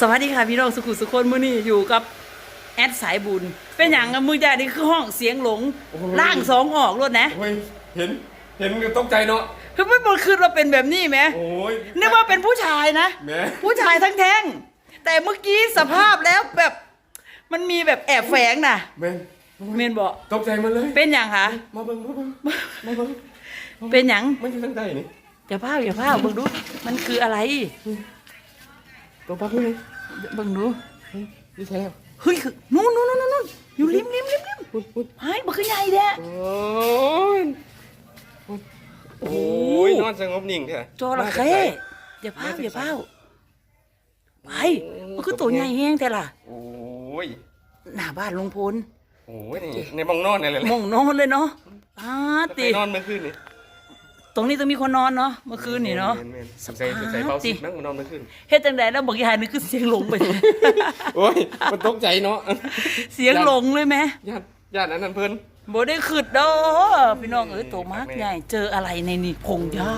สวัสดีค่ะพี่น้องสุขุสุคนมื้อนี้อยู่กับแอดสายบุญ เป็นอย่างกับมือใหญ่นี่คือห้องเสียงหลงโอ้โหล่างสองออกรวดนะโอ้ยเห็นเห็นก็ตกใจเนาะคือไม่บอกคือเราเป็นแบบนี้ไหมโอ้ย นึกว่าเป็นผู้ชายนะ แหม่ผู้ชายทั้งแท่ง แต่เมื่อกี้สภาพแล้วแบบมันมีแบบแอบแฝงน่ะแม่นเมนบอกตกใจมาเลย เป็นอย่างคะมาเบิ่งมาเบิ่งมาเบิ่งเป็นอย่างมันอยู่ทางใต้นี่อย่าพาอย่าพาเบิ่งดูมันคืออะไร ตัวปลาขึ้นเลยเบิ่งดูเฮ้ยนี่ใช่แล้วเฮ้ยคือนู่นนู่นนู่นนู่นอยู่ริมริมริมริมปุ๊บปุ๊บไอ้มันคือใหญ่แท้โอ้ยโอ้ยนอนสงบนิ่งเถอะจระเข้อย่าพาอย่าพาไปมันคือตัวใหญ่แห้งแต่ล่ะโอ้ยหน้าบ้านลุงพลโอ้ยนี่ในบ้องนอนนี่แหละมองนอนเลยเนาะอ้าไปตินอนเมื่อคืนนี่ ตรงนี้ต้องมีคนนอนเนาะเมื่อคืนนี่เนาะ แม่ๆสงสัยสงสัยเบาติสินั่งมานอนเมื่อคืนเฮ็ดจังไดแล้วบอกยายนี่คือเสียงหลงไป โอ้ยมันตกใจเนาะ เสียงหลงเลยไหมญาติญาติอันนั้นเพิ่นบ่ได้ขึ้นเด้อพี่น้องเอ้ยโตมากใหญ่เจออะไรในนี่พงหญ้า